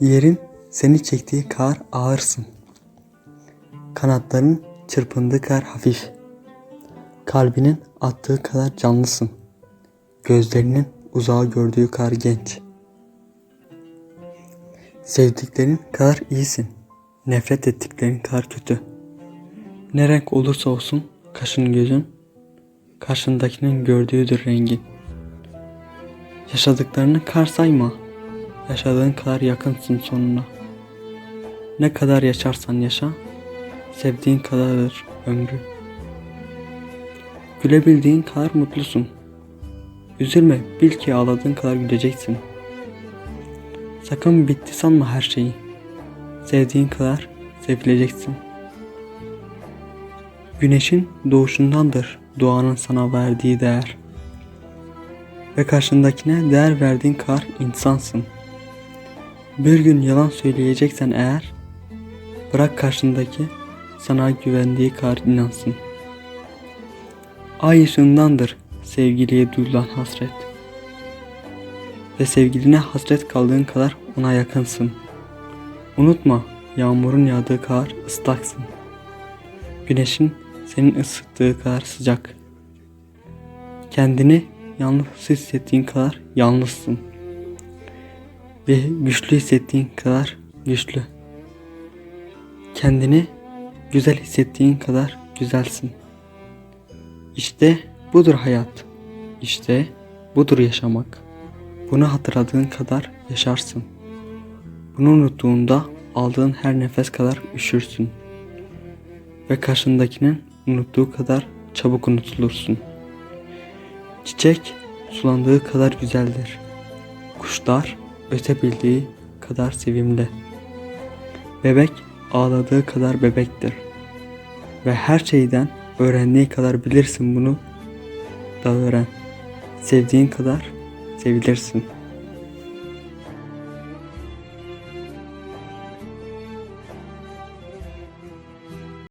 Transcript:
Yerin seni çektiği kadar ağırsın. Kanatların çırpındığı kadar hafif. Kalbinin attığı kadar canlısın. Gözlerinin uzağı gördüğü kadar genç. Sevdiklerin kadar iyisin. Nefret ettiklerin kadar kötü. Ne renk olursa olsun kaşın gözün karşındakinin gördüğüdür rengin. Yaşadıklarını kar sayma. Yaşadığın kadar yakınsın sonuna. Ne kadar yaşarsan yaşa, sevdiğin kadardır ömrü. Gülebildiğin kadar mutlusun. Üzülme, bil ki ağladığın kadar güleceksin. Sakın bitti sanma her şeyi. Sevdiğin kadar sevileceksin. Güneşin doğuşundandır doğanın sana verdiği değer. Ve karşındakine değer verdiğin kadar insansın. Bir gün yalan söyleyeceksen eğer, bırak karşındaki sana güvendiği kadar inansın. Ay ışığındandır sevgiliye duyulan hasret. Ve sevgiline hasret kaldığın kadar ona yakınsın. Unutma yağmurun yağdığı kadar ıslaksın. Güneşin senin ısıttığı kadar sıcak. Kendini yalnız hissettiğin kadar yalnızsın. Ve güçlü hissettiğin kadar güçlü. Kendini güzel hissettiğin kadar güzelsin. İşte budur hayat. İşte budur yaşamak. Bunu hatırladığın kadar yaşarsın. Bunu unuttuğunda aldığın her nefes kadar üşürsün. Ve karşındakinin unuttuğu kadar çabuk unutulursun. Çiçek sulandığı kadar güzeldir. Kuşlar ötebildiği kadar sevimli. Bebek ağladığı kadar bebektir. Ve her şeyden öğrendiği kadar bilirsin bunu da öğren. Sevdiğin kadar sevilirsin.''